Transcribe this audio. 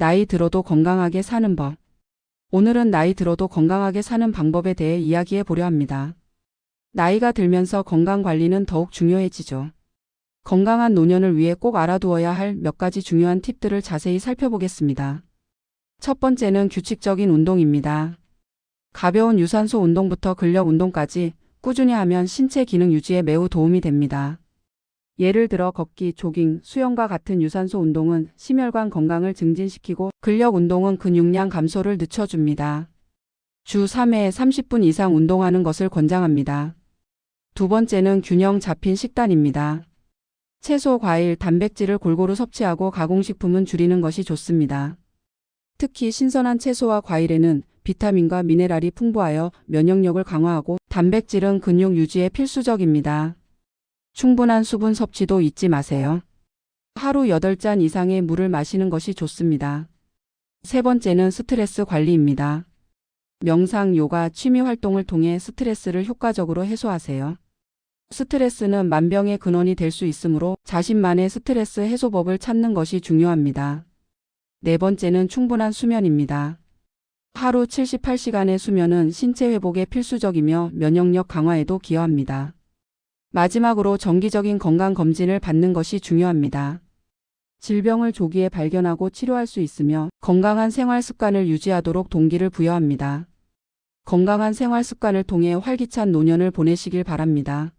나이 들어도 건강하게 사는 법. 오늘은 나이 들어도 건강하게 사는 방법에 대해 이야기해 보려 합니다. 나이가 들면서 건강 관리는 더욱 중요해지죠. 건강한 노년을 위해 꼭 알아두어야 할 몇 가지 중요한 팁들을 자세히 살펴보겠습니다. 첫 번째는 규칙적인 운동입니다. 가벼운 유산소 운동부터 근력 운동까지 꾸준히 하면 신체 기능 유지에 매우 도움이 됩니다. 예를 들어 걷기, 조깅, 수영과 같은 유산소 운동은 심혈관 건강을 증진시키고 근력 운동은 근육량 감소를 늦춰줍니다. 주 3회에 30분 이상 운동하는 것을 권장합니다. 두 번째는 균형 잡힌 식단입니다. 채소, 과일, 단백질을 골고루 섭취하고 가공식품은 줄이는 것이 좋습니다. 특히 신선한 채소와 과일에는 비타민과 미네랄이 풍부하여 면역력을 강화하고 단백질은 근육 유지에 필수적입니다. 충분한 수분 섭취도 잊지 마세요. 하루 8잔 이상의 물을 마시는 것이 좋습니다. 세 번째는 스트레스 관리입니다. 명상, 요가, 취미 활동을 통해 스트레스를 효과적으로 해소하세요. 스트레스는 만병의 근원이 될 수 있으므로 자신만의 스트레스 해소법을 찾는 것이 중요합니다. 네 번째는 충분한 수면입니다. 하루 78시간의 수면은 신체 회복에 필수적이며 면역력 강화에도 기여합니다. 마지막으로 정기적인 건강 검진을 받는 것이 중요합니다. 질병을 조기에 발견하고 치료할 수 있으며 건강한 생활 습관을 유지하도록 동기를 부여합니다. 건강한 생활 습관을 통해 활기찬 노년을 보내시길 바랍니다.